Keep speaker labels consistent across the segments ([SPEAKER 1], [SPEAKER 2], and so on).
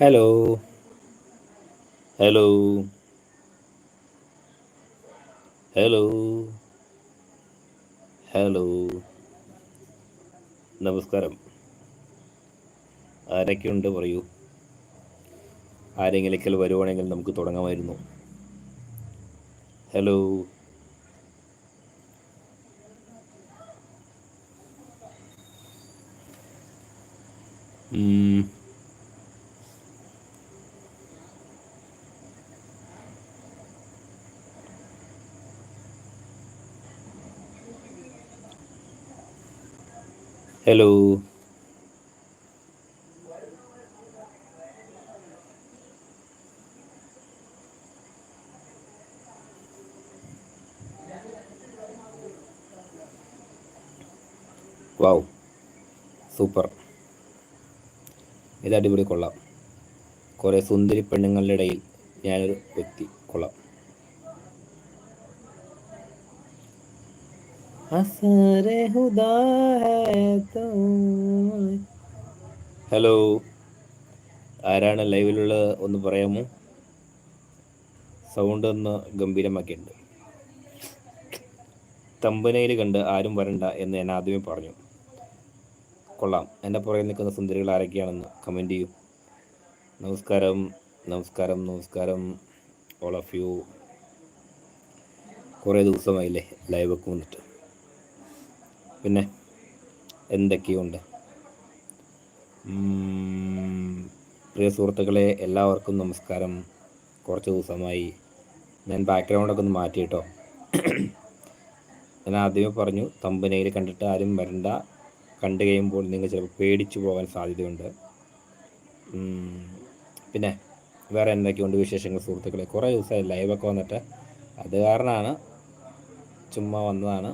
[SPEAKER 1] Hello hello hello hello നമസ്കാരം. ആരൊക്കെയുണ്ട് പറയൂ. ആരെങ്കിലേക്കൽ വരുവാണെങ്കിൽ നമുക്ക് തുടങ്ങാമായിരുന്നു. ഹലോ ഉം, ഹലോ വാവ് സൂപ്പർ ഇത് അടിപൊളി കൊള്ളാം. കുറേ സുന്ദരി പെണ്ണുങ്ങളുടെ ഇടയിൽ ഞാനൊരു വ്യക്തി. കൊള്ളാം. ഹലോ ആരാണ് ലൈവിലുള്ളത് ഒന്ന് പറയാമോ? സൗണ്ട് ഒന്ന് ഗംഭീരമാക്കിയിട്ടുണ്ട്. തമ്പനയിൽ കണ്ട് ആരും വരണ്ട എന്ന് ഞാൻ ആദ്യമേ പറഞ്ഞു. കൊള്ളാം. എന്റെ പുറകിൽ നിൽക്കുന്ന സുന്ദരികൾ ആരൊക്കെയാണെന്ന് കമന്റ് ചെയ്യൂ. നമസ്കാരം നമസ്കാരം നമസ്കാരം ഓൾ ഓഫ് യു കുറേ ദിവസമായില്ലേ ലൈവൊക്കെ വന്നിട്ട്. പിന്നെ എന്തൊക്കെയുണ്ട്? പ്രിയ സുഹൃത്തുക്കളെ എല്ലാവർക്കും നമസ്കാരം. കുറച്ച് ദിവസമായി ഞാൻ ബാക്ക്ഗ്രൗണ്ടൊക്കെ ഒന്ന് മാറ്റി കേട്ടോ ഞാൻ ആദ്യമേ പറഞ്ഞു തമ്പനയിൽ കണ്ടിട്ട് ആരും വരണ്ട. കണ്ടു കഴിയുമ്പോൾ നിങ്ങൾ ചിലപ്പോൾ പേടിച്ചു പോകാൻ സാധ്യതയുണ്ട്. പിന്നെ വേറെ എന്തൊക്കെയുണ്ട് വിശേഷങ്ങൾ സുഹൃത്തുക്കളെ? കുറേ ദിവസമായി ലൈവൊക്കെ വന്നിട്ട്. അത് കാരണമാണ് ചുമ്മാ വന്നതാണ്.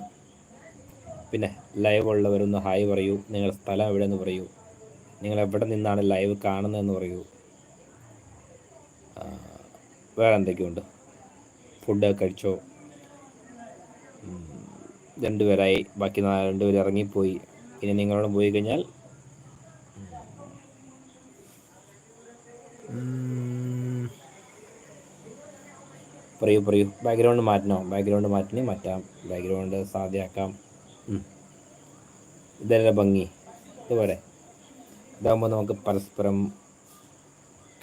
[SPEAKER 1] പിന്നെ ലൈവ് ഉള്ളവരൊന്ന് ഹായ് പറയൂ. നിങ്ങളുടെ സ്ഥലം എവിടെയെന്ന് പറയൂ. നിങ്ങൾ എവിടെ നിന്നാണ് ലൈവ് കാണുന്നതെന്ന് പറയൂ. വേറെ എന്തൊക്കെയുണ്ട്? ഫുഡ് കഴിച്ചോ? രണ്ടുപേരായി. ബാക്കി രണ്ടുപേർ ഇറങ്ങിപ്പോയി. ഇനി നിങ്ങളോട് പോയി കഴിഞ്ഞാൽ പറയൂ പറയൂ. ബാക്ക്ഗ്രൗണ്ട് മാറ്റണോ? ബാക്ക്ഗ്രൗണ്ട് മാറ്റിനെ മാറ്റാം. ബാക്ക്ഗ്രൗണ്ട് സാധ്യമാക്കാം. ഇതല്ല ഭംഗി? ഇതുപോലെ ഇതാകുമ്പോൾ നമുക്ക് പരസ്പരം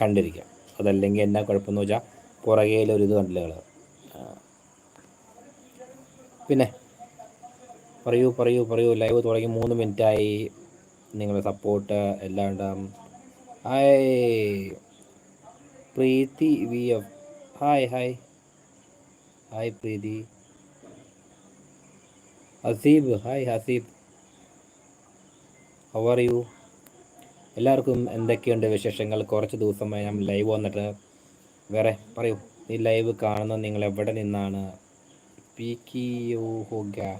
[SPEAKER 1] കണ്ടിരിക്കാം. അതല്ലെങ്കിൽ എന്നാ കുഴപ്പമെന്ന് വെച്ചാൽ പുറകേലൊരു ഇത് കണ്ടില്ല. പിന്നെ? പറയൂ പറയൂ പറയൂ. ലൈവ് തുടങ്ങി മൂന്ന് മിനിറ്റായി. നിങ്ങളുടെ സപ്പോർട്ട് എല്ലാം ഉണ്ടാകും hi. Preethi V F. Hi hi. Hi Preethi. Haseeb hi Haseeb how are you എല്ലാവർക്കും എന്തൊക്കെയുണ്ട് വിശേഷങ്ങൾ കുറച്ച് ദിവസമായി ഞാൻ ലൈവ് വന്നിട്ട് വേറെ പറയൂ ഈ ലൈവ് കാണുന്ന നിങ്ങൾ എവിടെ നിന്നാണ് പി की यू हो गया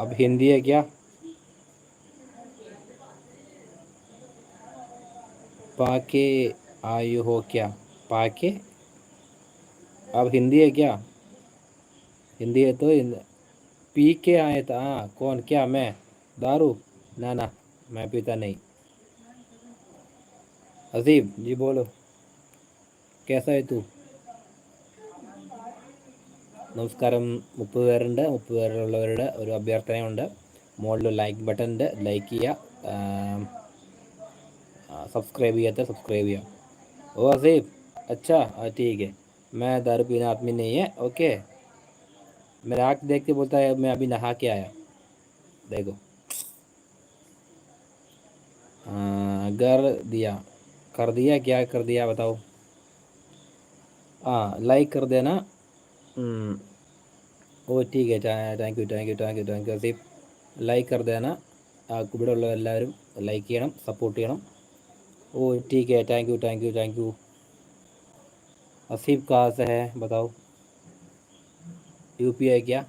[SPEAKER 1] अब हिंदी है क्या पाके आयु हो क्या पाके अब हिंदी है क्या हिंदी है तो हिंद- पी के आए था हाँ कौन क्या मैं दारू ना ना मैं पीता नहीं अजीब जी बोलो कैसा है तू നമസ്കാരം മുപ്പത് പേരുണ്ട് മുപ്പത് പേരുള്ളവരുടെ ഒരു അഭ്യർത്ഥനയുണ്ട് മുകളിൽ ലൈക്ക് ബട്ടൺ ഉണ്ട് ലൈക്ക് ചെയ്യുക സബ്സ്ക്രൈബ് ചെയ്യാത്ത സബ്സ്ക്രൈബ് ചെയ്യുക ഓ അസീഫ് अच्छा हाँ ठीक है मैं दारू पीना आदमी नहीं है ओके मेरा आँख देख के बोलता है मैं अभी नहा के आया देखो हाँ, कर दिया कर दिया क्या कर दिया बताओ हाँ लाइक कर देना हम्म, ഓ ठीक है thank you thank you thank you thank you Asif like കർ ദേന ആ ഇവിടെ ഉള്ള എല്ലാവരും ലൈക്ക് ചെയ്യണം സപ്പോർട്ട് ചെയ്യണം ഓ ठीक है thank you thank you thank you Asif कहाँ से है बताओ यू पी आई क्या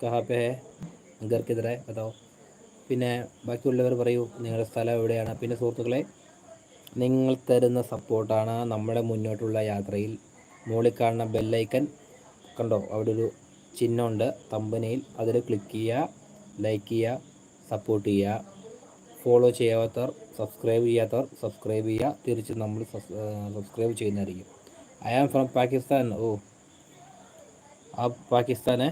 [SPEAKER 1] कहाँ पे है घर किधर है बताओ പിന്നെ ബാക്കിയുള്ളവർ പറയൂ നിങ്ങളുടെ സ്ഥലം എവിടെയാണ് പിന്നെ സുഹൃത്തുക്കളെ നിങ്ങൾ തരുന്ന സപ്പോർട്ടാണ് നമ്മുടെ മുന്നോട്ടുള്ള യാത്രയിൽ മുകളിൽ കാണുന്ന ബെല്ലൈക്കൻ കണ്ടോ അവിടെ ഒരു ചിഹ്നമുണ്ട് തമ്പനയിൽ അതിൽ ക്ലിക്ക് ചെയ്യുക ലൈക്ക് ചെയ്യുക സപ്പോർട്ട് ചെയ്യുക ഫോളോ ചെയ്യാത്തവർ സബ്സ്ക്രൈബ് ചെയ്യാത്തവർ സബ്സ്ക്രൈബ് ചെയ്യുക തിരിച്ച് നമ്മൾ സബ്സ്ക്രൈബ് ചെയ്യുന്നതായിരിക്കും ഐ ആം ഫ്രം പാകിസ്ഥാൻ ഓ ആ പാകിസ്ഥാനെ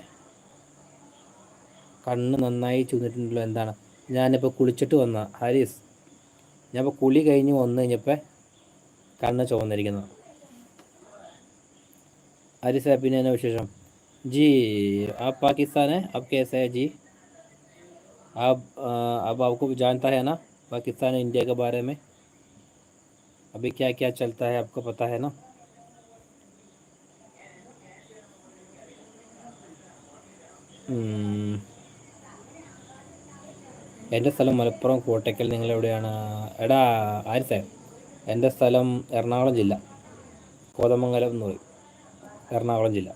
[SPEAKER 1] കണ്ണ് നന്നായി ചുന്നിട്ടുണ്ടല്ലോ എന്താണ് ഞാനിപ്പോൾ കുളിച്ചിട്ട് വന്ന ഹാരിസ് ഞാനിപ്പോൾ കുളി കഴിഞ്ഞ് വന്നു കഴിഞ്ഞപ്പോൾ കണ്ണ് ചുവന്നിരിക്കുന്നത് ഹാരിസ് പിന്നെ എന്നാ വിശേഷം जी आप पाकिस्तान है आप कैसे है जी आप अब आपको जानता है ना पाकिस्तान इंडिया के बारे में अभी क्या क्या चलता है आपको पता है ना എന്റെ സ്ഥലം മലപ്പുറം കോട്ടയ്ക്കൽ. നിങ്ങൾ എവിടെയാണ് എടാ ആരിസേ എന്റെ സ്ഥലം എറണാകുളം ജില്ല. കോതമംഗലം എന്ന് പറയും. എറണാകുളം ജില്ല.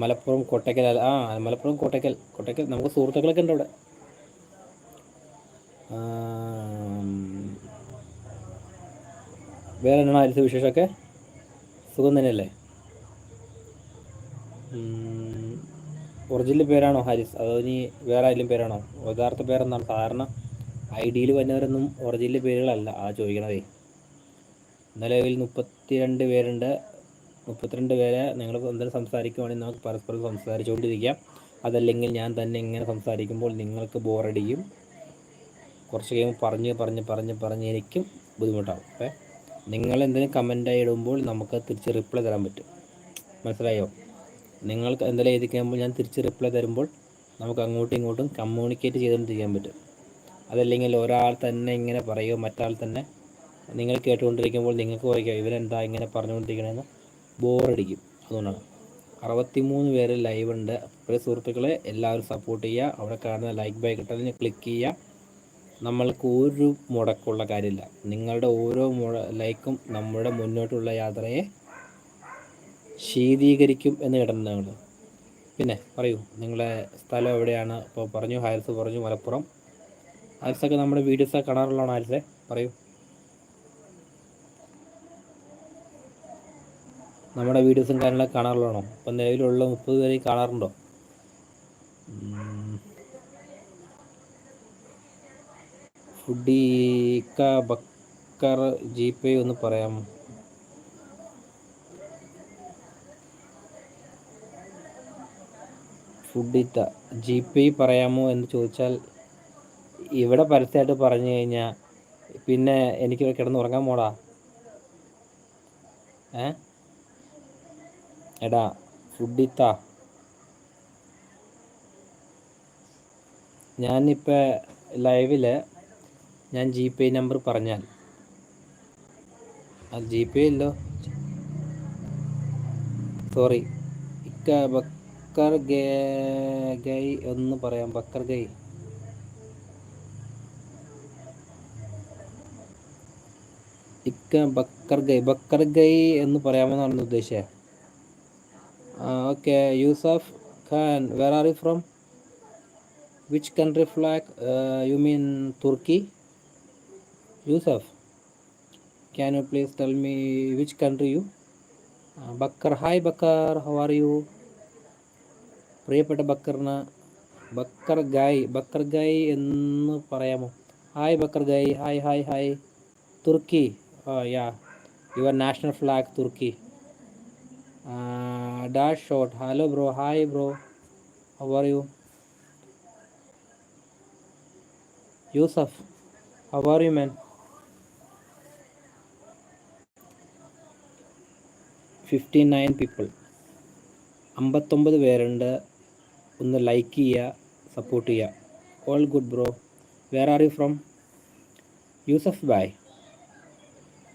[SPEAKER 1] മലപ്പുറം കോട്ടയ്ക്കൽ ആ മലപ്പുറം കോട്ടയ്ക്കൽ. കോട്ടയ്ക്കൽ നമുക്ക് സുഹൃത്തുക്കളൊക്കെ ഉണ്ട് അവിടെ. വേറെ എന്നാണ് ആരിസ വിശേഷമൊക്കെ? സുഖം തന്നെയല്ലേ? ഒറിജിനൽ പേരാണോ ഹാരിസ്? അതോ ഇനി വേറെ ആരെങ്കിലും പേരാണോ? യഥാർത്ഥ പേരെന്നാണ് സാധാരണ ഐ ഡിയിൽ വരുന്നവരൊന്നും ഒറിജിനൽ പേരുകളല്ല. ആ ചോദിക്കണതേ. നിലവിൽ മുപ്പത്തിരണ്ട് പേരുണ്ട്. മുപ്പത്തിരണ്ട് പേരെ നിങ്ങൾ എന്തെങ്കിലും സംസാരിക്കുവാണെങ്കിൽ നമുക്ക് പരസ്പരം സംസാരിച്ചുകൊണ്ടിരിക്കാം. അതല്ലെങ്കിൽ ഞാൻ തന്നെ ഇങ്ങനെ സംസാരിക്കുമ്പോൾ നിങ്ങൾക്ക് ബോറടിക്കും കുറച്ച് കഴിയുമ്പോൾ പറഞ്ഞ് പറഞ്ഞ് പറഞ്ഞ് പറഞ്ഞ് എനിക്കും ബുദ്ധിമുട്ടാവും. ഓക്കെ നിങ്ങൾ എന്തെങ്കിലും കമന്റായി ഇടുമ്പോൾ നമുക്ക് തിരിച്ച് റിപ്ലൈ തരാൻ പറ്റും. മനസ്സിലായോ? നിങ്ങൾക്ക് എന്തെങ്കിലും എഴുതിക്കുമ്പോൾ ഞാൻ തിരിച്ച് റിപ്ലൈ തരുമ്പോൾ നമുക്ക് അങ്ങോട്ടും ഇങ്ങോട്ടും കമ്മ്യൂണിക്കേറ്റ് ചെയ്തുകൊണ്ടിരിക്കാൻ പറ്റും. അതല്ലെങ്കിൽ ഒരാൾ തന്നെ ഇങ്ങനെ പറയുമോ മറ്റാൾ തന്നെ നിങ്ങൾ കേട്ടുകൊണ്ടിരിക്കുമ്പോൾ നിങ്ങൾക്ക് പറയും ഇവരെന്താ ഇങ്ങനെ പറഞ്ഞുകൊണ്ടിരിക്കണമെന്ന് ബോറടിക്കും അതുകൊണ്ടാണ്. അറുപത്തിമൂന്ന് പേര് ലൈവ് ഉണ്ട്. പ്രിയ സുഹൃത്തുക്കളെ എല്ലാവരും സപ്പോർട്ട് ചെയ്യുക. അവിടെ കാണുന്ന ലൈക്ക് ബൈ കിട്ടാൻ ക്ലിക്ക് ചെയ്യുക. നമ്മൾക്ക് ഒരു മുടക്കമുള്ള കാര്യമില്ല. നിങ്ങളുടെ ഓരോ മുട ലൈക്കും നമ്മുടെ മുന്നോട്ടുള്ള യാത്രയെ ശീതീകരിക്കും എന്ന് കിടന്നത് പിന്നെ പറയൂ നിങ്ങളെ സ്ഥലം എവിടെയാണ്? ഇപ്പോൾ പറഞ്ഞു ഹാരിസ് പറഞ്ഞു മലപ്പുറം. ഹാരിസൊക്കെ നമ്മുടെ വീഡിയോസൊക്കെ കാണാറുള്ളതാണ് ഹാരിസെ പറയൂ. നമ്മുടെ വീഡിയോസും കാര്യങ്ങളൊക്കെ കാണാറുള്ളതാണോ? ഇപ്പം നിലവിലുള്ള മുപ്പത് പേരെ കാണാറുണ്ടോ? ഫുഡീക്ക ബക്കർ ജി പേ ഒന്ന് പറയാമോ? ഫുഡിത്ത ജി പേ പറയാമോ എന്ന് ചോദിച്ചാൽ ഇവിടെ പരസ്യമായിട്ട് പറഞ്ഞു കഴിഞ്ഞാൽ പിന്നെ എനിക്ക് കിടന്നുറങ്ങാൻ പോടാ ഏ? എടാ ഫുഡിത്ത ഞാനിപ്പോൾ ലൈവിൽ ഞാൻ ജി പേ നമ്പർ പറഞ്ഞാൽ. അത് ജി പേ ഇല്ലോ. സോറി ഇക്ക ബക്കർ ഗൈ എന്ന് പറയാം. ബക്കർ ഗൈ. ഇക്ക ബക്കർ ഗൈ. ബക്കർ ഗൈ എന്ന് പറയാമെന്നാണ് ഉദ്ദേശിച്ചത് okay. Yusuf Khan where are you from which country flag you mean Turkey Yusuf can you please tell me which country you Bakkar. Hi Bakkar. How are you പ്രിയപ്പെട്ട ബക്കറിന് ബക്കർ ഗായ് ബക്കർ ഗായ് എന്ന് പറയാമോ? Hi Bakkar guy hi hi hi Turkey yeah your national flag Turkey. Dash shot hello bro hi bro how are you Yusuf how are you man fifty nine people അമ്പത്തൊമ്പത് പേരുണ്ട്. ഒന്ന് like ചെയ്യുക സപ്പോർട്ട് ചെയ്യുക. All good bro where are you from Yusuf bye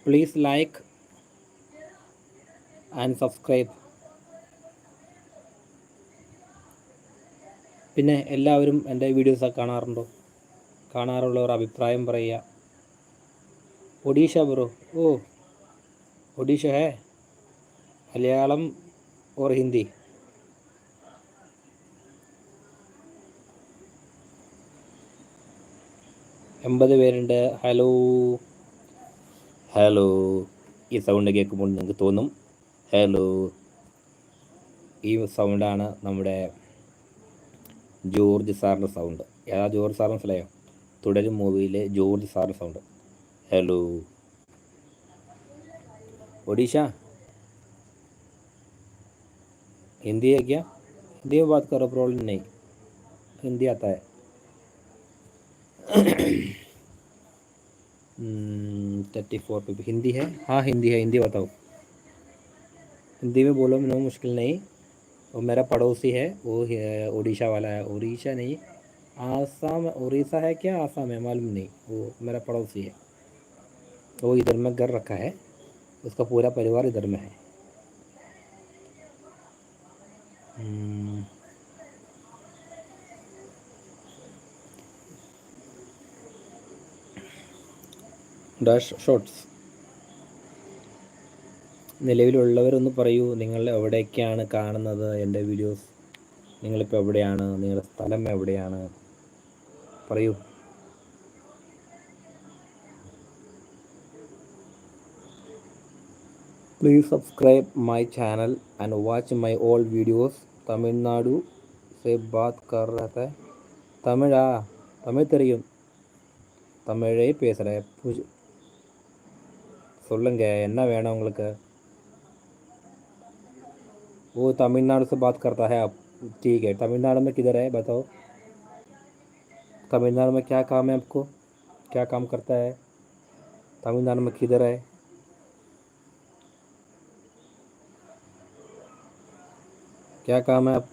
[SPEAKER 1] please like and subscribe പിന്നെ എല്ലാവരും എന്റെ വീഡിയോസൊക്കെ കാണാറുണ്ടോ? കാണാറുള്ളവർ അഭിപ്രായം പറയുക. Odisha bro oh Odisha hey? Malayalam or Hindi എൺപത് പേരുണ്ട് ഹലോ ഹലോ ഈ സൗണ്ട് കേൾക്കുമ്പോൾ നിങ്ങൾക്ക് തോന്നും ഹലോ ഈ സൗണ്ടാണ് നമ്മുടെ ജോർജ് സാറിൻ്റെ സൗണ്ട് ഏതാ ജോർജ് സാർ മനസ്സിലായോ തുടരും മൂവിയിലെ ജോർജ് സാറിൻ്റെ സൗണ്ട് हेलो ओडिशा हिंदी है क्या हिंदी में बात करो प्रॉब्लम नहीं हिंदी आता है थर्टी फोर पे हिंदी है? हाँ हिंदी है, हिंदी बताओ। हिंदी में बोलो, नो मुश्किल नहीं। और मेरा पड़ोसी है, वो उड़ीसा वाला है। उड़ीसा नहीं, आसाम उड़ीसा है क्या? आसाम है, मालूम नहीं। वो मेरा पड़ोसी है। वो इधर में घर रखा है। उसका पूरा परिवार इधर में है। Dash shots. നിലവിലുള്ളവരൊന്ന് പറയൂ നിങ്ങൾ എവിടെയൊക്കെയാണ് കാണുന്നത് എന്റെ വീഡിയോസ്? നിങ്ങളിപ്പോൾ എവിടെയാണ്? നിങ്ങളുടെ സ്ഥലം എവിടെയാണ്? പറയൂ. Please subscribe my channel and watch my all videos. Tamilnadu say ബാത് കറത്തെ തമിഴാ? തമിഴ് തെറിയും. തമിഴേ പേസറേ പൂജ பேசுகிறேன் பூஜ் சொல்லுங்க என்ன வேணும் உங்களுக்கு वो तमिलनाडु से बात करता है आप ठीक है तमिलनाडु में किधर है बताओ तमिलनाडु में क्या काम है आपको क्या काम करता है तमिलनाडु में किधर है क्या काम है आप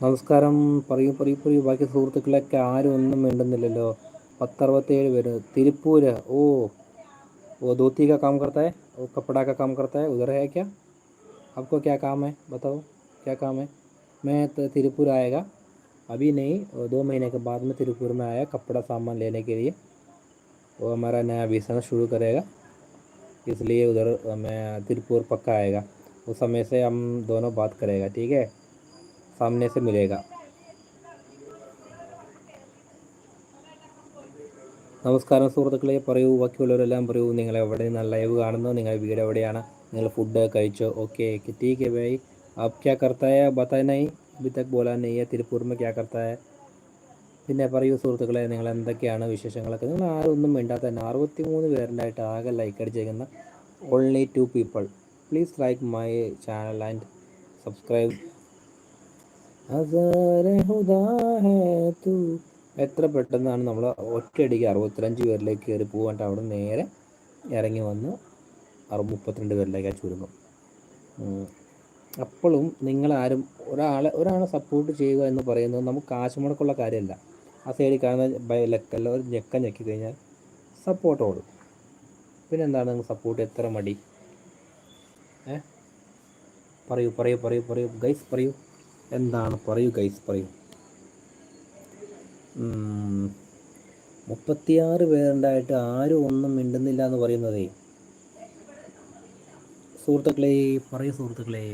[SPEAKER 1] നമസ്കാരം പറയൂ പറയൂ പറയൂ ബാക്കി സുഹൃത്തുക്കളൊക്കെ ആരും ഒന്നും വേണ്ടുന്നില്ലല്ലോ പത്തറുപത്തേഴ് പേര് തിരുപ്പൂര് ഓ वो धोती का काम करता है वो कपड़ा का काम करता है उधर है क्या आपको क्या काम है बताओ क्या काम है मैं तो तिरुपुर आएगा अभी नहीं दो महीने के बाद में तिरुपुर में आया कपड़ा सामान लेने के लिए वो हमारा नया बिजनेस शुरू करेगा इसलिए उधर मैं तिरपुर पक्का आएगा उस समय से हम दोनों बात करेगा ठीक है सामने से मिलेगा നമസ്കാരം സുഹൃത്തുക്കളെ പറയൂ ബാക്കിയുള്ളവരെല്ലാം പറയൂ നിങ്ങൾ എവിടെ നിന്നാണ് ലൈവ് കാണുന്നു നിങ്ങളുടെ വീട് എവിടെയാണ് നിങ്ങൾ ഫുഡ് കഴിച്ചോ ഓക്കെ ठीक है भाई आप क्या करता है बताया नहीं अभी तक बोला नहीं है तिरुपुर में क्या करता है പിന്നെ പറയൂ സുഹൃത്തുക്കളെ നിങ്ങൾ എന്തൊക്കെയാണ് വിശേഷങ്ങളൊക്കെ നിങ്ങൾ ആരും ഒന്നും മിണ്ടാത്ത തന്നെ അറുപത്തി മൂന്ന് പേരുണ്ടായിട്ട് ആകെ like അടിച്ചേക്കുന്ന only two people please like my channel and subscribe എത്ര പെട്ടെന്നാണ് നമ്മൾ ഒറ്റയടിക്ക് അറുപത്തിരഞ്ച് പേരിലേക്ക് കയറി പോകാണ്ട് അവിടെ നേരെ ഇറങ്ങി വന്ന് മുപ്പത്തിരണ്ട് പേരിലേക്ക് ചുരുങ്ങും. അപ്പോഴും നിങ്ങളാരും ഒരാളെ ഒരാളെ സപ്പോർട്ട് ചെയ്യുക എന്ന് പറയുന്നത് നമുക്ക് കാശ് മുടക്കുള്ള കാര്യമല്ല. ആ സൈഡിൽ കാണുന്ന ബയലക്കല്ല ഒരു ഞെക്ക ഞെക്കി കഴിഞ്ഞാൽ സപ്പോർട്ട് ഓടും. പിന്നെ എന്താണ് നിങ്ങൾ സപ്പോർട്ട് എത്ര മടി? ഏ? പറയൂ പറയൂ പറയൂ പറയൂ. ഗൈസ് പറയൂ. എന്താണ്? പറയൂ ഗൈസ് പറയൂ. മുപ്പത്തിയാറ് പേരുണ്ടായിട്ട് ആരും ഒന്നും മിണ്ടുന്നില്ല എന്ന് പറയുന്നതേ. സുഹൃത്തുക്കളെ പറയൂ സുഹൃത്തുക്കളെ.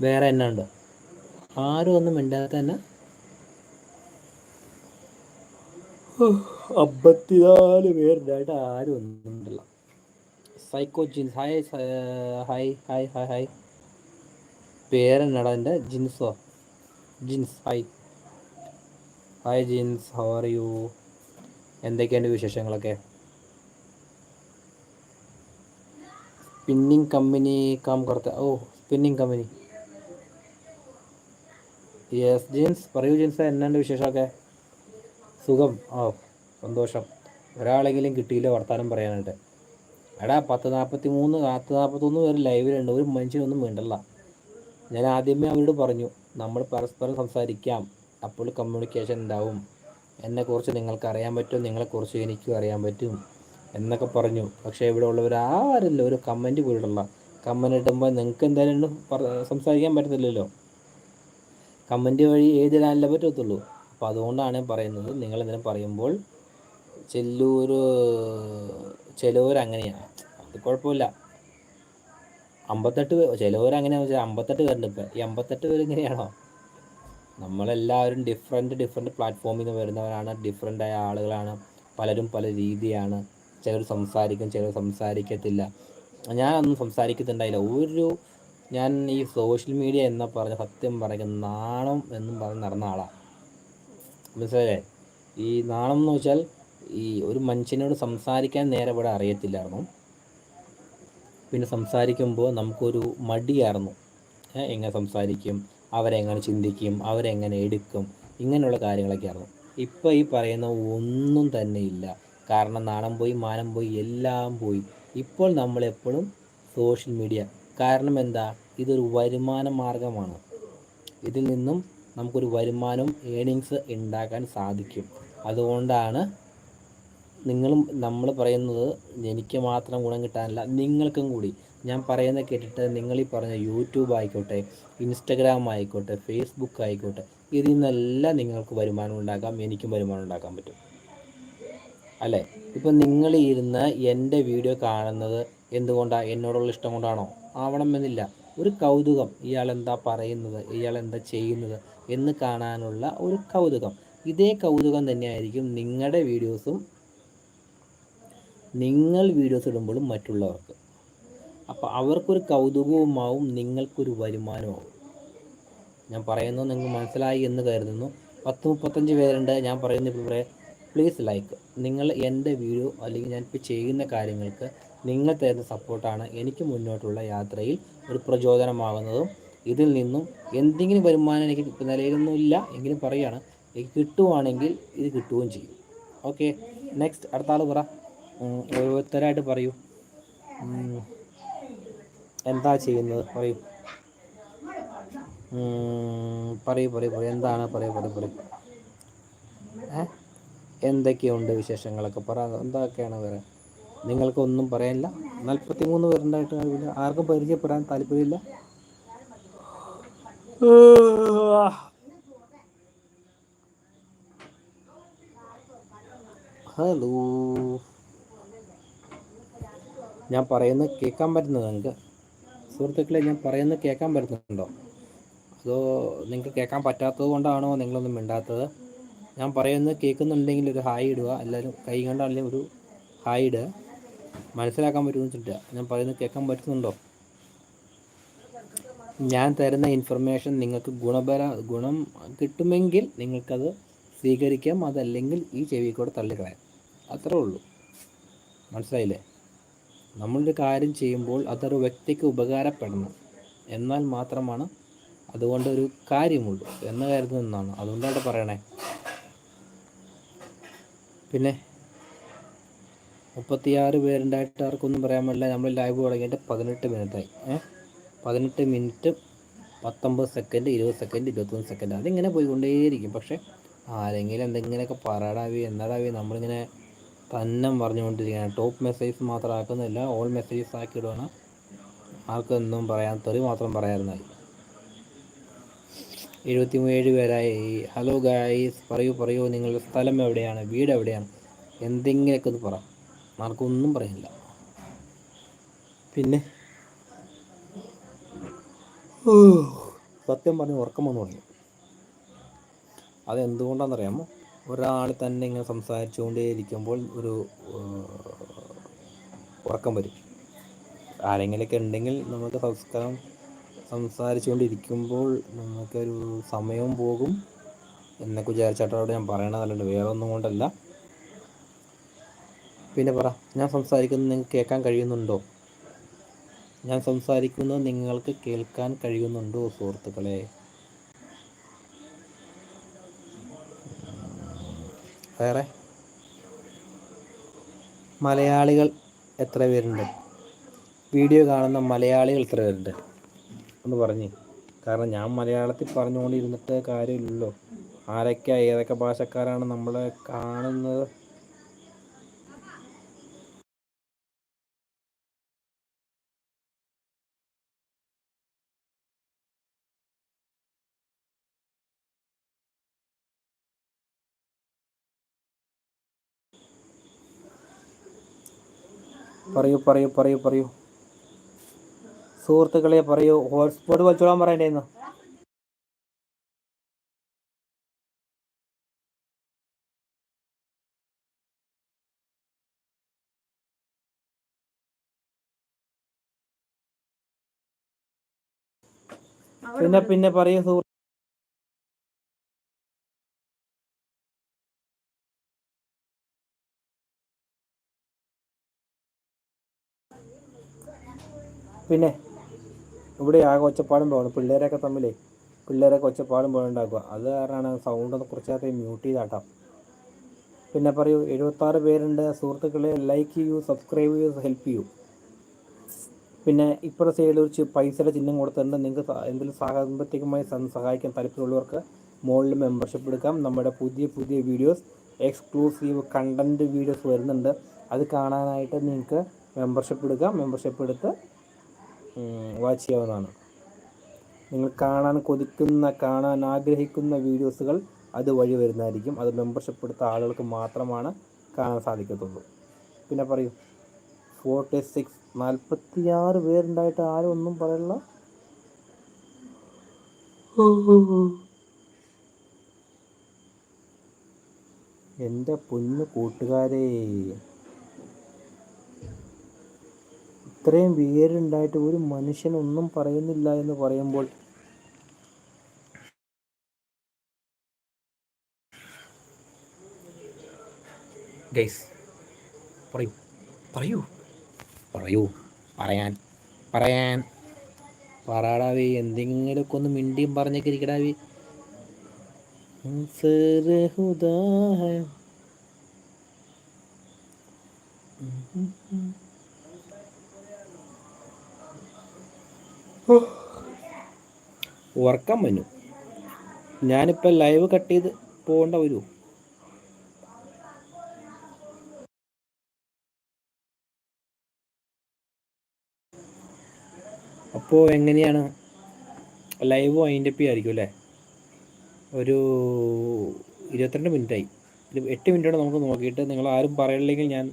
[SPEAKER 1] വേറെ എന്നാ ഉണ്ട്? ആരും ഒന്നും മിണ്ടാത്ത തന്നെ അമ്പത്തിനാല് പേരുണ്ടായിട്ട് ആരും ഒന്നുമില്ല. Psycho Jins hi hi hi hi hi പേരെന്നടാ എന്റെ ജിൻസോ Jins hi hi Jins how are you എന്തൊക്കെയാണ് വിശേഷങ്ങളൊക്കെ? സ്പിന്നിങ് കമ്പനി കാം കർത്ത oh spinning company yes Jins പറയൂ ജീൻസ് എന്നാണ്ട് വിശേഷമൊക്കെ? സുഖം ഓ സന്തോഷം. ഒരാളെങ്കിലും കിട്ടിയില്ല വർത്താനം പറയാനായിട്ട്. എടാ പത്ത് നാൽപ്പത്തി മൂന്ന് പത്ത് നാൽപ്പത്തൊന്ന് പേര് ലൈവിലുണ്ട് ഒരു മനുഷ്യനൊന്നും വേണ്ടല്ല ഞാൻ ആദ്യമേ അവരോട് പറഞ്ഞു നമ്മൾ പരസ്പരം സംസാരിക്കാം. അപ്പോൾ കമ്മ്യൂണിക്കേഷൻ ഉണ്ടാവും. എന്നെക്കുറിച്ച് നിങ്ങൾക്ക് അറിയാൻ പറ്റും. നിങ്ങളെക്കുറിച്ച് എനിക്കും അറിയാൻ പറ്റും. എന്നൊക്കെ പറഞ്ഞു. പക്ഷേ ഇവിടെ ഉള്ളവർ ആരല്ല ഒരു കമന്റ് പോയിട്ടുള്ള കമന്റ് ഇടുമ്പോൾ നിങ്ങൾക്ക് എന്തായാലും സംസാരിക്കാൻ പറ്റത്തില്ലല്ലോ. കമന്റ് വഴി എഴുതിടാനല്ലേ പറ്റത്തുള്ളൂ അപ്പോൾ അതുകൊണ്ടാണ് പറയുന്നത്. നിങ്ങൾ ഇങ്ങനെ പറയുമ്പോൾ ചെല്ലൂർ ചിലവർ അങ്ങനെയാണ് അത് കുഴപ്പമില്ല. അമ്പത്തെട്ട് ചിലവർ അങ്ങനെയാണെന്ന് വെച്ചാൽ അമ്പത്തെട്ട് പേരുണ്ട് ഇപ്പം. ഈ അമ്പത്തെട്ട് പേര് ഇങ്ങനെയാണോ? നമ്മളെല്ലാവരും ഡിഫറെന്റ് ഡിഫറെന്റ് പ്ലാറ്റ്ഫോമിൽ നിന്ന് വരുന്നവരാണ്. ഡിഫറെന്റായ ആളുകളാണ്. പലരും പല രീതിയാണ്. ചിലർ സംസാരിക്കും ചിലർ സംസാരിക്കത്തില്ല. ഞാനൊന്നും സംസാരിക്കുന്നുണ്ടായില്ല ഒരു ഞാൻ ഈ സോഷ്യൽ മീഡിയ എന്ന പറഞ്ഞ സത്യം പറയുന്ന നാണം എന്നും പറഞ്ഞ് നടന്ന ആളാണ് മനസ്സിലായേ ഈ നാണം എന്ന് വെച്ചാൽ ഈ ഒരു മനുഷ്യനോട് സംസാരിക്കാൻ നേരെ ഇവിടെ അറിയത്തില്ലായിരുന്നു. പിന്നെ സംസാരിക്കുമ്പോൾ നമുക്കൊരു മടിയായിരുന്നു. എങ്ങനെ സംസാരിക്കും? അവരെങ്ങനെ ചിന്തിക്കും? അവരെങ്ങനെ എടുക്കും? ഇങ്ങനെയുള്ള കാര്യങ്ങളൊക്കെ ആയിരുന്നു ഇപ്പോൾ ഈ പറയുന്ന ഒന്നും തന്നെ ഇല്ല. കാരണം നാണം പോയി മാനം പോയി എല്ലാം പോയി. ഇപ്പോൾ നമ്മളെപ്പോഴും സോഷ്യൽ മീഡിയ കാരണം എന്താ? ഇതൊരു വരുമാന മാർഗമാണ്. ഇതിൽ നിന്നും നമുക്കൊരു വരുമാനം ഏണിങ്സ് ഉണ്ടാക്കാൻ സാധിക്കും. അതുകൊണ്ടാണ് നിങ്ങളും നമ്മൾ പറയുന്നത് എനിക്ക് മാത്രം ഗുണം കിട്ടാനല്ല നിങ്ങൾക്കും കൂടി. ഞാൻ പറയുന്നത് കേട്ടിട്ട് നിങ്ങൾ ഈ പറഞ്ഞ യൂട്യൂബ് ആയിക്കോട്ടെ ഇൻസ്റ്റഗ്രാം ആയിക്കോട്ടെ ഫേസ്ബുക്ക് ആയിക്കോട്ടെ ഇതിൽ നിന്നെല്ലാം നിങ്ങൾക്ക് വരുമാനം ഉണ്ടാക്കാം എനിക്കും വരുമാനം ഉണ്ടാക്കാൻ പറ്റും. അല്ലേ? ഇപ്പം നിങ്ങൾ ഇരുന്ന് എന്റെ വീഡിയോ കാണുന്നത് എന്തുകൊണ്ടാണ് എന്നോടുള്ള ഇഷ്ടം കൊണ്ടാണോ? ആവണമെന്നില്ല. ഒരു കൗതുകം. ഇയാൾ എന്താ പറയുന്നത്? ഇയാൾ എന്താ ചെയ്യുന്നത്? എന്ന് കാണാനുള്ള ഒരു കൗതുകം. ഇതേ കൗതുകം തന്നെയായിരിക്കും നിങ്ങളുടെ വീഡിയോസും നിങ്ങൾ വീഡിയോസ് ഇടുമ്പോഴും മറ്റുള്ളവർക്ക്. അപ്പോൾ അവർക്കൊരു കൗതുകവുമാവും നിങ്ങൾക്കൊരു വരുമാനവും ഞാൻ പറയുന്നു നിങ്ങൾക്ക് മനസ്സിലായി എന്ന് കരുതുന്നു. പത്ത് മുപ്പത്തഞ്ച് പേരുണ്ട്. ഞാൻ പറയുന്ന ഇവിടെ പ്ലീസ് ലൈക്ക് നിങ്ങൾ എന്റെ വീഡിയോ അല്ലെങ്കിൽ ഞാൻ ഇപ്പോൾ ചെയ്യുന്ന കാര്യങ്ങൾക്ക് നിങ്ങൾ തരുന്ന സപ്പോർട്ടാണ് എനിക്ക് മുന്നോട്ടുള്ള യാത്രയിൽ ഒരു പ്രചോദനമാകുന്നതും ഇതിൽ നിന്നും എന്തെങ്കിലും വരുമാനം എനിക്ക് നിലയിലൊന്നുമില്ല എങ്കിലും പറയുകയാണ് എനിക്ക് കിട്ടുവാണെങ്കിൽ ഇത് കിട്ടുകയും ചെയ്യും. ഓക്കെ നെക്സ്റ്റ് അടുത്ത ആൾ പറ. ഓരോരുത്തരായിട്ട് പറയൂ. എന്താ ചെയ്യുന്നത്? പറയൂ. പറയൂ പറയൂ പറയൂ. എന്താണ്? പറയൂ പറയൂ പറയൂ. എന്തൊക്കെയുണ്ട് വിശേഷങ്ങളൊക്കെ? പറ. എന്തൊക്കെയാണ് വേറെ? നിങ്ങൾക്കൊന്നും പറയാനില്ല. നാൽപ്പത്തി മൂന്ന് പേരുണ്ടായിട്ട് ആർക്കും പരിചയപ്പെടാൻ താല്പര്യമില്ല. ഹലോ. ഞാൻ പറയുന്നത് കേൾക്കാൻ പറ്റുന്നത് നിങ്ങൾക്ക്? സുഹൃത്തുക്കളെ ഞാൻ പറയുന്നത് കേൾക്കാൻ പറ്റുന്നുണ്ടോ? അതോ നിങ്ങൾക്ക് കേൾക്കാൻ പറ്റാത്തത് കൊണ്ടാണോ നിങ്ങളൊന്നും മിണ്ടാത്തത്? ഞാൻ പറയുന്നത് കേൾക്കുന്നുണ്ടെങ്കിൽ ഒരു ഹായ് ഇടുക എല്ലാവരും കൈ കണ്ടാണെങ്കിലും ഒരു ഹായ് ഇടുക. മനസ്സിലാക്കാൻ പറ്റുമെന്ന് വെച്ചിട്ട് ഞാൻ പറയുന്നത് കേൾക്കാൻ പറ്റുന്നുണ്ടോ? ഞാൻ തരുന്ന ഇൻഫർമേഷൻ നിങ്ങൾക്ക് ഗുണപര ഗുണം കിട്ടുമെങ്കിൽ നിങ്ങൾക്കത് സ്വീകരിക്കാം. അതല്ലെങ്കിൽ ഈ ചെവി കൂടെ തള്ളിക്കളയാം. അത്രേ ഉള്ളൂ. മനസ്സിലായില്ലേ? നമ്മളൊരു കാര്യം ചെയ്യുമ്പോൾ അതൊരു വ്യക്തിക്ക് ഉപകാരപ്പെടണം. എന്നാൽ മാത്രമാണ് അതുകൊണ്ട് ഒരു കാര്യമുള്ളൂ എന്ന് കരുതുന്നതാണ് അതുകൊണ്ടാണ് പറയണേ. പിന്നെ മുപ്പത്തിയാറ് പേരുണ്ടായിട്ട് ആർക്കൊന്നും പറയാൻ പറ്റില്ല. നമ്മൾ ലൈവ് തുടങ്ങിയിട്ട് പതിനെട്ട് മിനിറ്റായി ഏഹ് പതിനെട്ട് മിനിറ്റ് പത്തൊമ്പത് സെക്കൻഡ് ഇരുപത് സെക്കൻഡ് ഇരുപത്തൊന്ന് സെക്കൻഡ് അതിങ്ങനെ പോയിക്കൊണ്ടേയിരിക്കും. പക്ഷേ ആരെങ്കിലും എന്തെങ്കിലുമൊക്കെ പറയടാവി എന്നാടാവി നമ്മളിങ്ങനെ തന്നെ പറഞ്ഞുകൊണ്ടിരിക്കുകയാണ്. ടോപ്പ് മെസ്സേജ് മാത്രം ആക്കുന്നില്ല ഓൾ മെസ്സേജസ് ആക്കി ഇടുകയാണ് ആർക്കൊന്നും പറയാൻ തെറി മാത്രം പറയാറുണ്ടായി. എഴുപത്തി ഏഴ് പേരായി. ഹലോ ഗായ്സ് പറയൂ പറയൂ നിങ്ങളുടെ സ്ഥലം എവിടെയാണ്? വീട് എവിടെയാണ്? എന്തെങ്കിലുമൊക്കെ ഒന്ന് പറ. ആർക്കൊന്നും പറയുന്നില്ല. പിന്നെ സത്യം പറഞ്ഞ് ഉറക്കം വന്നു തുടങ്ങി. അതെന്തുകൊണ്ടാണെന്നറിയാമോ? ഒരാൾ തന്നെ ഇങ്ങനെ സംസാരിച്ചുകൊണ്ടേ ഇരിക്കുമ്പോൾ ഒരു ഉറക്കം വരും. ആരെങ്കിലൊക്കെ ഉണ്ടെങ്കിൽ നമുക്ക് സംസ്കാരം സംസാരിച്ചുകൊണ്ടിരിക്കുമ്പോൾ നമുക്കൊരു സമയവും പോകും എന്നൊക്കെ അവിടെ ഞാൻ പറയണതല്ലുണ്ട് വേറെ ഒന്നും കൊണ്ടല്ല. പിന്നെ പറ ഞാൻ സംസാരിക്കുന്നത് നിങ്ങൾക്ക് കേൾക്കാൻ കഴിയുന്നുണ്ടോ? ഞാൻ സംസാരിക്കുന്നത് നിങ്ങൾക്ക് കേൾക്കാൻ കഴിയുന്നുണ്ടോ സുഹൃത്തുക്കളെ? വേറെ? മലയാളികൾ എത്ര പേരുണ്ട്? വീഡിയോ കാണുന്ന മലയാളികൾ എത്ര പേരുണ്ട്? ഒന്ന് പറഞ്ഞേ. കാരണം ഞാൻ മലയാളത്തിൽ പറഞ്ഞുകൊണ്ടിരുന്നിട്ട് കാര്യമില്ലല്ലോ. ആരൊക്കെ ഏതൊക്കെ ഭാഷക്കാരാണ് നമ്മളെ കാണുന്നത്? പറയൂ പറയൂ പറയൂ പറയൂ. സുഹൃത്തുക്കളെ പറയൂ ഹോട്ട്സ്പോട്ട് വലിച്ചോളാൻ പറയണ്ടായിരുന്നു. പിന്നെ പിന്നെ പറയൂ സുഹൃത്ത് പിന്നെ ഇവിടെ ആകെ ഒച്ചപ്പാടും പോകണം പിള്ളേരൊക്കെ തമ്മിലേ പിള്ളേരൊക്കെ ഒച്ചപ്പാടും പോലുണ്ടാക്കുക അത് കാരണമാണ് സൗണ്ട് ഒന്ന് നേരത്തെ മ്യൂട്ട് ചെയ്താട്ടാം. പിന്നെ പറയൂ എഴുപത്താറ് പേരുണ്ട്. സുഹൃത്തുക്കളെ ലൈക്ക് ചെയ്യൂ സബ്സ്ക്രൈബ് ചെയ്യൂ ഹെൽപ്പ് ചെയ്യൂ. പിന്നെ ഇപ്പോഴത്തെ സൈഡിൽ ഒരു പൈസയുടെ ചിഹ്നം കൊടുത്തിട്ടുണ്ട്. നിങ്ങൾക്ക് എന്തെങ്കിലും സാമ്പത്തികമായി സഹായിക്കാൻ താല്പര്യമുള്ളവർക്ക് മുകളിൽ മെമ്പർഷിപ്പ് എടുക്കാം. നമ്മുടെ പുതിയ പുതിയ വീഡിയോസ് എക്സ്ക്ലൂസീവ് കണ്ടന്റ് വീഡിയോസ് വരുന്നുണ്ട്. അത് കാണാനായിട്ട് നിങ്ങൾക്ക് മെമ്പർഷിപ്പ് എടുക്കാം. മെമ്പർഷിപ്പ് എടുത്ത് വാച്ച് ചെയ്യാവുന്നതാണ് നിങ്ങൾ കാണാൻ കൊതിക്കുന്ന കാണാൻ ആഗ്രഹിക്കുന്ന വീഡിയോസുകൾ അതുവഴി വരുന്നതായിരിക്കും. അത് മെമ്പർഷിപ്പ് എടുത്ത ആളുകൾക്ക് മാത്രമാണ് കാണാൻ സാധിക്കത്തുള്ളൂ. പിന്നെ പറയൂ ഫോർട്ടി സിക്സ് നാൽപ്പത്തി ആറ് പേരുണ്ടായിട്ട് ആരും ഒന്നും പറയല്ല. എന്റെ പൊന്നു കൂട്ടുകാരെ. ഇത്രയും വേരുണ്ടായിട്ട് ഒരു മനുഷ്യൻ ഒന്നും പറയുന്നില്ല എന്ന് പറയുമ്പോൾ ഗൈസ് പറയൂ. പറയൂ. പറയൂ. പറയാൻ. പറയാൻ. പറയാടാവേ എന്തെങ്കിലുമൊക്കെ ഒന്ന് മിണ്ടിയും പറഞ്ഞൊക്കെ ഇരിക്കടാവി. ഉറക്കം വന്നു. ഞാനിപ്പോൾ ലൈവ് കട്ട് ചെയ്ത് പോകേണ്ട വരുമോ അപ്പോൾ എങ്ങനെയാണ്? ലൈവ് വൈൻഡ് അപ്പ് ആയിരിക്കും അല്ലേ? ഒരു ഇരുപത്തിരണ്ട് മിനിറ്റായി. ഒരു എട്ട് മിനിറ്റോടെ നമുക്ക് നോക്കിയിട്ട് നിങ്ങൾ ആരും പറയില്ലെങ്കിൽ ഞാൻ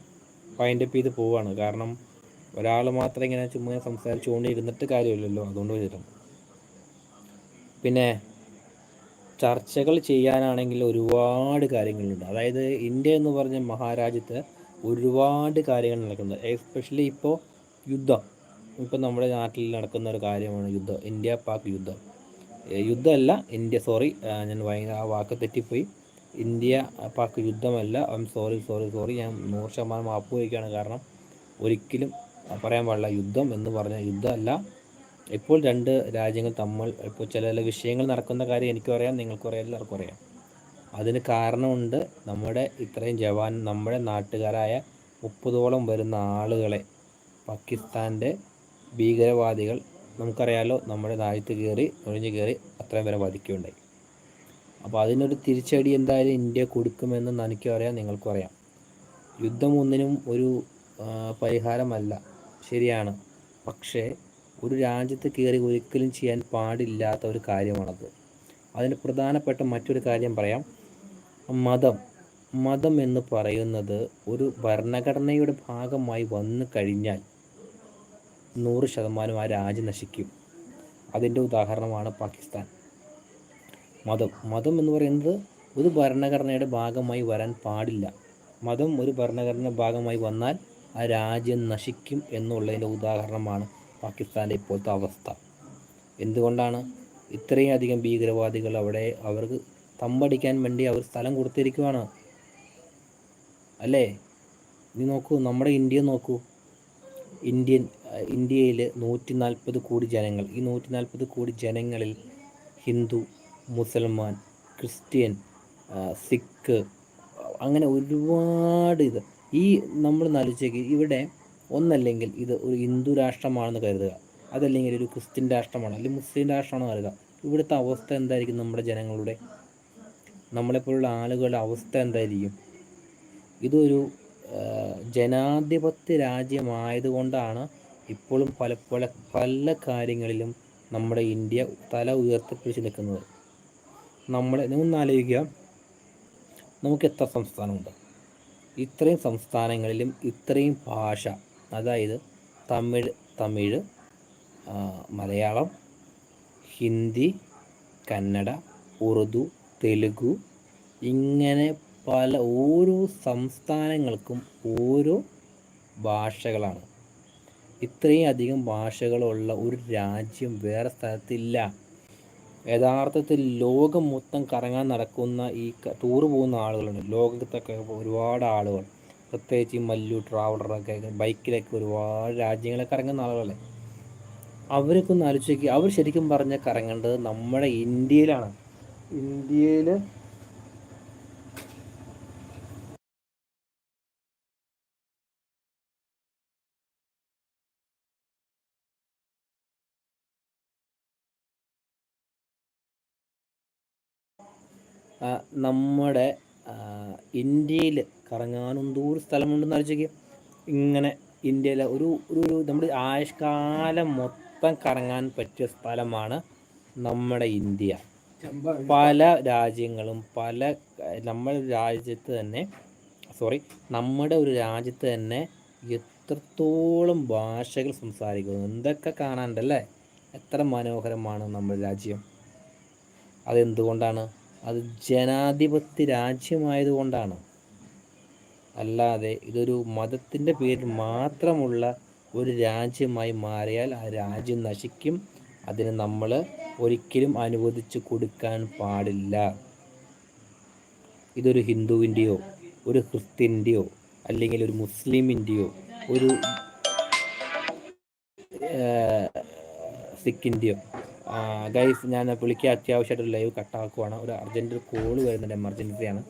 [SPEAKER 1] വൈൻഡ് അപ്പ് ചെയ്ത് പോവാണ്. കാരണം ഒരാൾ മാത്രം ഇങ്ങനെ ചുമ്മാ സംസാരിച്ചുകൊണ്ടിരുന്നിട്ട് കാര്യമില്ലല്ലോ. അതുകൊണ്ട് വെച്ചിട്ടാണ്. പിന്നെ ചർച്ചകൾ ചെയ്യാനാണെങ്കിൽ ഒരുപാട് കാര്യങ്ങളുണ്ട്. അതായത് ഇന്ത്യ എന്ന് പറഞ്ഞ മഹാരാജ്യത്ത് ഒരുപാട് കാര്യങ്ങൾ നടക്കുന്നത് എസ്പെഷ്യലി ഇപ്പോൾ യുദ്ധം. ഇപ്പം നമ്മുടെ നാട്ടിൽ നടക്കുന്ന ഒരു കാര്യമാണ് യുദ്ധം. ഇന്ത്യ പാക് യുദ്ധം. യുദ്ധമല്ല ഇന്ത്യ സോറി ഞാൻ ഭയങ്കര ആ വാക്ക് തെറ്റിപ്പോയി. India Pak യുദ്ധമല്ല. I am sorry sorry sorry ഞാൻ നൂറ് ശതമാനം മാപ്പ് വയ്ക്കുകയാണ്. കാരണം ഒരിക്കലും പറയാൻ പാടില്ല. യുദ്ധം എന്ന് പറഞ്ഞാൽ യുദ്ധമല്ല. ഇപ്പോൾ രണ്ട് രാജ്യങ്ങൾ തമ്മിൽ ഇപ്പോൾ ചില ചില വിഷയങ്ങൾ നടക്കുന്ന കാര്യം എനിക്കും അറിയാം നിങ്ങൾക്കും അറിയാം എല്ലാവർക്കും അറിയാം. അതിന് കാരണമുണ്ട് നമ്മുടെ ഇത്രയും ജവാൻ നമ്മുടെ നാട്ടുകാരായ മുപ്പതോളം വരുന്ന ആളുകളെ. പാകിസ്ഥാന്റെ ഭീകരവാദികൾ നമുക്കറിയാലോ നമ്മുടെ രാജ്യത്ത് കയറി ഒഴിഞ്ഞു കയറി അത്രയും വരെ വധിക്കുകയുണ്ടായി അപ്പോൾ അതിനൊരു തിരിച്ചടി എന്തായാലും ഇന്ത്യ കൊടുക്കുമെന്ന് എനിക്കും അറിയാം നിങ്ങൾക്കും അറിയാം. യുദ്ധം ഒന്നിനും ഒരു പരിഹാരമല്ല. ശരിയാണ്. പക്ഷേ ഒരു രാജ്യത്ത് കയറി ഒരിക്കലും ചെയ്യാൻ പാടില്ലാത്ത ഒരു കാര്യമാണത്. അതിന് പ്രധാനപ്പെട്ട മറ്റൊരു കാര്യം പറയാം. മതം. മതം എന്ന് പറയുന്നത് ഒരു ഭരണഘടനയുടെ ഭാഗമായി വന്നു കഴിഞ്ഞാൽ നൂറ് ശതമാനം ആ രാജ്യം നശിക്കും. അതിന്റെ ഉദാഹരണമാണ് പാകിസ്ഥാൻ. മതം. മതം എന്ന് പറയുന്നത് ഒരു ഭരണഘടനയുടെ ഭാഗമായി വരാൻ പാടില്ല. മതം ഒരു ഭരണഘടനയുടെ ഭാഗമായി വന്നാൽ ആ രാജ്യം നശിക്കും എന്നുള്ളതിന്റെ ഉദാഹരണമാണ് പാകിസ്ഥാന്റെ ഇപ്പോഴത്തെ അവസ്ഥ. എന്തുകൊണ്ടാണ് ഇത്രയും അധികം ഭീകരവാദികൾ അവിടെ അവർക്ക് തമ്പടിക്കാൻ വേണ്ടി അവർ സ്ഥലം കൊടുത്തിരിക്കുവാണ്? അല്ലേ? നീ നോക്കൂ നമ്മുടെ ഇന്ത്യ നോക്കൂ. ഇന്ത്യൻ ഇന്ത്യയിൽ നൂറ്റി നാൽപ്പത് കോടി ജനങ്ങൾ. ഈ നൂറ്റി നാൽപ്പത് കോടി ജനങ്ങളിൽ ഹിന്ദു മുസൽമാൻ ക്രിസ്ത്യൻ സിഖ് അങ്ങനെ ഒരുപാട് ഇത്. ഈ നമ്മൾ നാലിച്ചേക്ക് ഇവിടെ ഒന്നല്ലെങ്കിൽ ഇത് ഒരു ഹിന്ദു രാഷ്ട്രമാണെന്ന് കരുതുക. അതല്ലെങ്കിൽ ഒരു ക്രിസ്ത്യൻ രാഷ്ട്രമാണ് അല്ലെങ്കിൽ മുസ്ലിം രാഷ്ട്രമാണെന്ന് കരുതുക. ഇവിടുത്തെ അവസ്ഥ എന്തായിരിക്കും നമ്മുടെ ജനങ്ങളുടെ? നമ്മളെപ്പോലുള്ള ആളുകളുടെ അവസ്ഥ എന്തായിരിക്കും? ഇതൊരു ജനാധിപത്യ രാജ്യമായതുകൊണ്ടാണ് ഇപ്പോഴും പലപ്പോഴ പല കാര്യങ്ങളിലും നമ്മുടെ ഇന്ത്യ തല ഉയർത്തിപ്പിടിച്ച് നിൽക്കുന്നത്. നമ്മളെ ഒന്ന് ആലോചിക്കുക. നമുക്ക് എത്ര സംസ്ഥാനമുണ്ട്? ഇത്രയും സംസ്ഥാനങ്ങളിലും ഇത്രയും ഭാഷ അതായത് തമിഴ് തമിഴ് മലയാളം ഹിന്ദി കന്നഡ ഉറുദു തെലുഗു ഇങ്ങനെ പല ഓരോ സംസ്ഥാനങ്ങൾക്കും ഓരോ ഭാഷകളാണ്. ഇത്രയും അധികം ഭാഷകളുള്ള ഒരു രാജ്യം വേറെ സ്ഥലത്തില്ല. യഥാർത്ഥത്തിൽ ലോകം മൊത്തം കറങ്ങാൻ നടക്കുന്ന ഈ ടൂർ പോകുന്ന ആളുകളുണ്ട് ലോകത്തൊക്കെ ഒരുപാട് ആളുകൾ. പ്രത്യേകിച്ച് ഈ മല്ലു ട്രാവലറൊക്കെ ബൈക്കിലൊക്കെ ഒരുപാട് രാജ്യങ്ങളൊക്കെ ഇറങ്ങുന്ന ആളുകളല്ലേ? അവരൊക്കെ ഒന്ന് ആലോചിച്ച് നോക്കി. അവർ ശരിക്കും പറഞ്ഞ കറങ്ങേണ്ടത് നമ്മുടെ ഇന്ത്യയിലാണ്. ഇന്ത്യയിൽ നമ്മുടെ ഇന്ത്യയിൽ കറങ്ങാനെന്തോരം സ്ഥലമുണ്ടെന്ന് ആലോചിക്കുക ഇങ്ങനെ ഇന്ത്യയിലെ ഒരു ഒരു നമ്മുടെ ആയുഷ്കാലം മൊത്തം കറങ്ങാൻ പറ്റിയ സ്ഥലമാണ് നമ്മുടെ ഇന്ത്യ. പല രാജ്യങ്ങളും പല നമ്മുടെ രാജ്യത്ത് തന്നെ സോറി നമ്മുടെ ഒരു രാജ്യത്ത് തന്നെ എത്രത്തോളം ഭാഷകൾ സംസാരിക്കുന്നു. എന്തൊക്കെ കാണാനുണ്ടല്ലേ? എത്ര മനോഹരമാണ് നമ്മുടെ രാജ്യം. അതെന്തുകൊണ്ടാണ്? അത് ജനാധിപത്യ രാജ്യമായതുകൊണ്ടാണ്. അല്ലാതെ ഇതൊരു മതത്തിന്റെ പേരിൽ മാത്രമുള്ള ഒരു രാജ്യമായി മാറിയാൽ ആ രാജ്യം നശിക്കും. അതിന് നമ്മൾ ഒരിക്കലും അനുവദിച്ചു കൊടുക്കാൻ പാടില്ല. ഇതൊരു ഹിന്ദുവിന്റെയോ ഒരു ക്രിസ്ത്യന്റെയോ അല്ലെങ്കിൽ ഒരു മുസ്ലിമിന്റെയോ ഒരു സിക്കിന്റെയോ ഗൈസ് ഞാൻ വിളിക്കുക അത്യാവശ്യമായിട്ട് ലൈവ് കട്ടാക്കുവാണ്. ഒരു അർജന്റ് കോൾ വരുന്നുണ്ട് എമർജൻസിയാണ്.